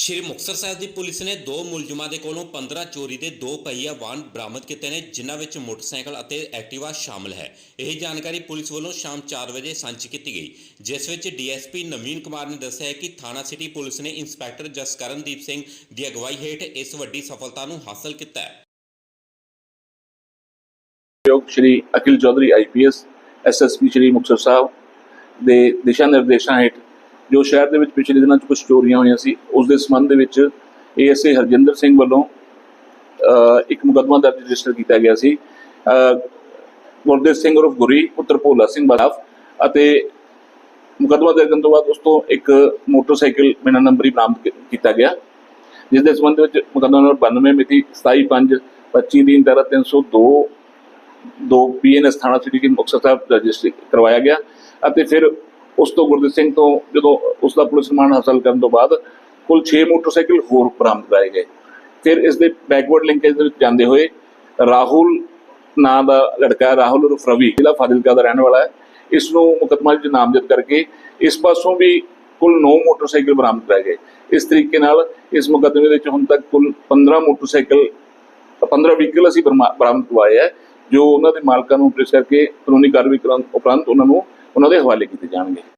ਸ਼੍ਰੀ ਮੁਕਤਸਰ ਸਾਹਿਬ ਦੀ police ਨੇ ਦੋ ਮੁਲਜ਼ਮਾਂ ਦੇ ਕੋਲੋਂ 15 ਚੋਰੀ ਦੇ ਦੋ ਪਹੀਆ ਵਾਹਨ ਬਰਾਮਦ ਕੀਤੇ ਨੇ, ਜਿਨ੍ਹਾਂ ਵਿੱਚ ਮੋਟਰਸਾਈਕਲ ਅਤੇ ਐਕਟਿਵਾ ਸ਼ਾਮਲ ਹੈ। ਇਹ ਜਾਣਕਾਰੀ ਪੁਲਿਸ ਵੱਲੋਂ ਸ਼ਾਮ 4 ਵਜੇ ਸਾਂਝੀ ਕੀਤੀ ਗਈ, ਜਿਸ ਵਿੱਚ ਡੀਐਸਪੀ ਨਵੀਨ ਕੁਮਾਰ ਨੇ ਦੱਸਿਆ ਹੈ ਕਿ ਥਾਣਾ ਸਿਟੀ ਪੁਲਿਸ ਨੇ ਇੰਸਪੈਕਟਰ ਜਸਕਰਨਦੀਪ ਸਿੰਘ ਦੀ ਅਗਵਾਈ ਹੇਠ ਇਸ ਵੱਡੀ ਸਫਲਤਾ ਨੂੰ ਹਾਸਲ ਕੀਤਾ ਹੈ। ਯੋਗ ਸ਼੍ਰੀ ਅਖਿਲ ਚੌਧਰੀ ਆਈਪੀਐਸ ਐਸਐਸਪੀ ਸ਼੍ਰੀ ਮੁਕਤਸਰ ਸਾਹਿਬ ਦੇ ਦਿਸ਼ਾ ਨਿਰਦੇਸ਼ਾਂ ਹੇਠ ਜੋ ਸ਼ਹਿਰ ਦੇ ਵਿੱਚ ਪਿਛਲੇ ਦਿਨਾਂ 'ਚ ਕੁਝ ਚੋਰੀਆਂ ਹੋਈਆਂ ਸੀ ਉਸ ਦੇ ਸੰਬੰਧ ਦੇ ਵਿੱਚ ਏਐਸਏ ਹਰਜਿੰਦਰ ਸਿੰਘ ਵੱਲੋਂ ਇੱਕ ਮੁਕੱਦਮਾ ਦਰਜ ਰਜਿਸਟਰ ਕੀਤਾ ਗਿਆ ਸੀ। ਅ, ਗੁਰਦੇਵ ਸਿੰਘ ਉਰਫ ਗੁਰੀ ਪੁੱਤਰ ਭੋਲਾ ਸਿੰਘ ਬਲਾਫ ਅਤੇ ਮੁਕੱਦਮਾ ਦਰਜ ਕਰਨ ਤੋਂ ਬਾਅਦ ਉਸ ਤੋਂ ਇੱਕ ਮੋਟਰਸਾਈਕਲ ਬਿਨਾਂ ਨੰਬਰੀ ਬਰਾਮਦ ਕੀ- ਕੀਤਾ ਗਿਆ। ਜਿਸ ਦੇ ਸੰਬੰਧ ਵਿੱਚ ਮੁਕੱਦਮਾ ਨੰਬਰ 92 ਮਿਤੀ 27 25 ਦੀ ਧਾਰਾ 302 ਦੋ ਪੀਐਨਐਸ ਥਾਣਾ ਸਿਟੀ ਦੇ ਮੁਕਤਸਰ ਸਾਹਿਬ ਰਜਿਸਟਰ ਕਰਵਾਇਆ ਗਿਆ ਅਤੇ ਫਿਰ ਉਸ ਤੋਂ ਗੁਰਦੀਪ ਸਿੰਘ ਤੋਂ ਜਦੋਂ ਉਸ ਦਾ ਪੁਲਿਸ ਰਿਮਾਂਡ ਹਾਸਲ ਕਰਨ ਤੋਂ ਬਾਅਦ ਕੁੱਲ 6 ਮੋਟਰਸਾਈਕਲ ਹੋਰ ਬਰਾਮਦ ਕਰਾਏ ਗਏ। ਫਿਰ ਇਸ ਦੇ ਬੈਕਵਰਡ ਲਿੰਕੇਜ ਦੇ ਵਿੱਚ ਜਾਂਦੇ ਹੋਏ ਰਾਹੁਲ ਨਾਂ ਦਾ ਲੜਕਾ ਰਾਹੁਲ ਉਰਫ ਰਵੀ, ਜ਼ਿਲ੍ਹਾ ਫਾਜ਼ਿਲਕਾ ਦਾ ਰਹਿਣ ਵਾਲਾ ਹੈ। ਇਸ ਨੂੰ ਮੁਕੱਦਮਾ ਵਿੱਚ ਨਾਮਜ਼ਦ ਕਰਕੇ ਇਸ ਪਾਸੋਂ ਵੀ ਕੁੱਲ 9 ਮੋਟਰਸਾਈਕਲ ਬਰਾਮਦ ਕਰਾਏ ਗਏ। ਇਸ ਤਰੀਕੇ ਨਾਲ ਇਸ ਮੁਕੱਦਮੇ ਵਿੱਚ ਹੁਣ ਤੱਕ ਕੁੱਲ 15 ਮੋਟਰਸਾਈਕਲ 15 ਵਹੀਕਲ ਅਸੀਂ ਬਰਾਮਦ ਕਰਵਾਏ ਹੈ, ਜੋ ਉਹਨਾਂ ਦੇ ਮਾਲਕਾਂ ਨੂੰ ਟ੍ਰੇਸ ਕਰਕੇ ਕਾਨੂੰਨੀ ਕਾਰਵਾਈ ਕਰਨ ਉਪਰੰਤ ਉਹਨਾਂ ਨੂੰ, ਉਹਨਾਂ ਦੇ ਹਵਾਲੇ ਕੀਤੇ ਜਾਣਗੇ।